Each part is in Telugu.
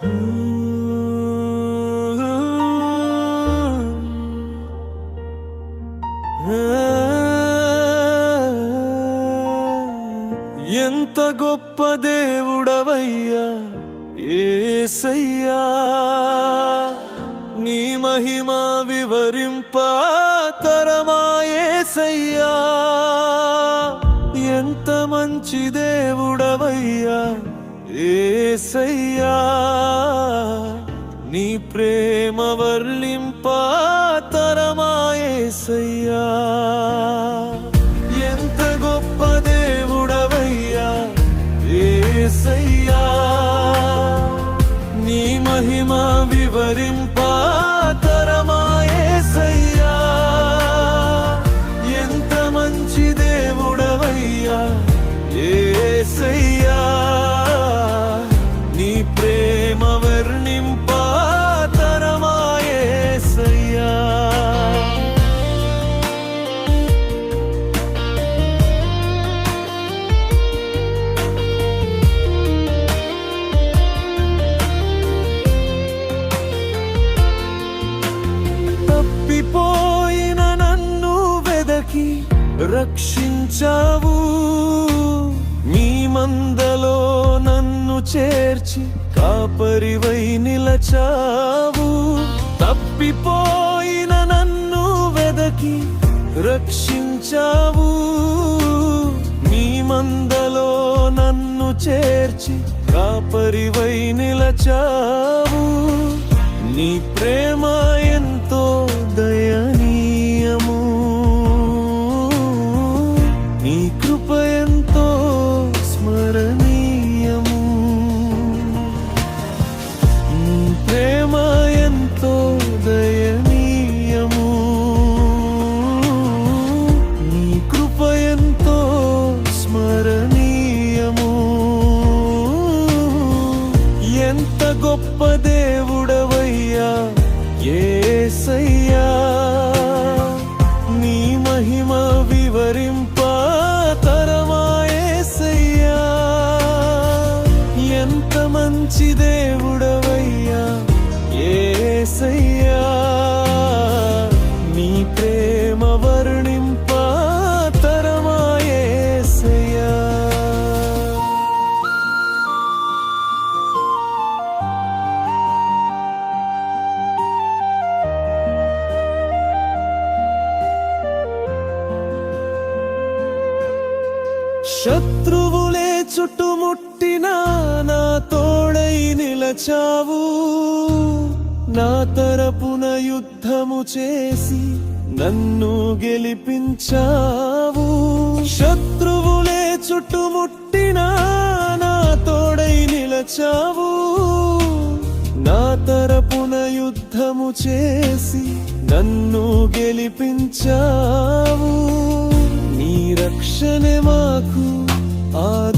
ఎంత గొప్ప దేవుడవయ్యా ఏసయ్యా. నీ మహిమ వివరింప తరమాయేసయ్యా ఎంత మంచి దేవుడవయ్యా. ఏసయ్యా నీ ప్రేమ వర్లింప తరమా ఏసయ్యా. ఎంత గొప్ప దేవుడవయ్యా ఏసయ్యా. నీ మహిమ వివరింపా రక్షించావు. నీ మందలో నన్ను చేర్చి కాపరివై నిలచావు. తప్పిపోయిన నన్ను వెదకి రక్షించావు. నీ మందలో నన్ను చేర్చి కాపరివై నిలచావు. నీ ప్రేమాయ ఏసయ్యా నీ మహిమ వివరింప తరమా ఏసయ్యా. ఎంత మంచిదే శత్రువులే చుట్టుముట్టిన నా తోడై నిలచావు. నా తరపున యుద్ధము చేసి నన్ను గెలిపించావు. శత్రువులే చుట్టుముట్టిన నా తోడై నిలచావు. నా తరపున యుద్ధము చేసి నన్ను గెలిపించావు. రక్షణే మాకు ఆధారం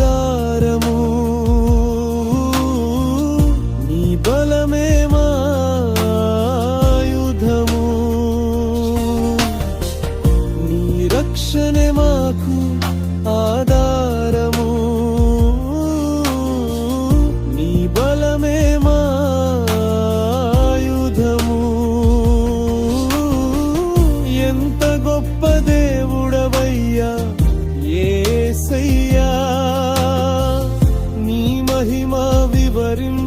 விவரின்